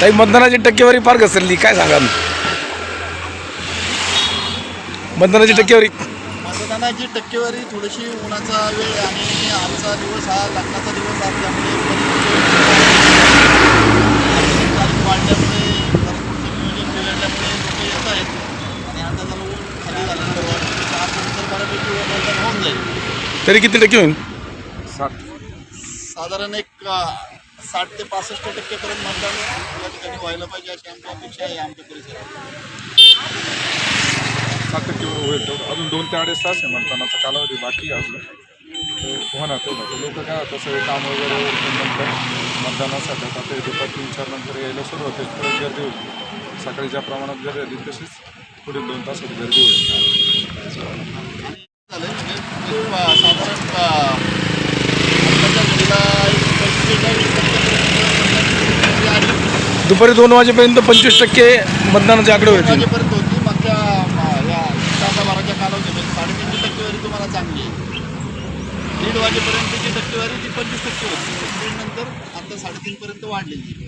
ताई मतदानाची टक्केवारी फार घसरली. काय सांगा मतदानाची टक्केवारी. मतदानाची टक्केवारी थोडीशी उन्हाचा वेळ आणि आजचा दिवस हा लग्नाचा दिवस असल्यामुळे तारीख वाढल्यामुळे जरा थोडंसं नियोजन बिघडल्यामुळे लोक येत आहेत आणि आता जरा ऊन खाली झाल्यानंतर वाटतं की आज नंतर बऱ्यापैकी मतदान होऊन जाईल तरी किती टक्के होईल? साधारण एक साठ ते पासष्ट टक्केपर्यंत मतदान या ठिकाणी व्हायला पाहिजे अशी आमची अपेक्षा आहे आमच्या परिसरात. सात टक्केवर होईल अजून दोन ते अडीच तास आहे मतदानाचा कालावधी बाकी अजून. तर होणार ना लोक काय आता सगळे काम वगैरे नंतर मतदानासाठी आता दुपार तीन चार नंतर यायला सुरू होते परत गर्दी होती सकाळी ज्या प्रमाणात गर्दी आली तशीच पुढील दोन तासात गर्दी होईल झालंय म्हणजे एक, अ, साधारण अ, आत्ताच्या घडीला एक पंचेचाळीस टक्के आणि दुपारी दोन वाजेपर्यंत पंचवीस टक्के मतदानाचे आकडे दोन होते वाजेपर्यंत होती मागच्या अ, या तासाभराच्या कालावधीमध्ये. साडेतीनची टक्केवारी तुम्हाला चांगली. दीड वाजेपर्यंतची टक्केवारी ती पंचवीस टक्के होती. नंतर आता साडेतीनपर्यंत वाढलेली.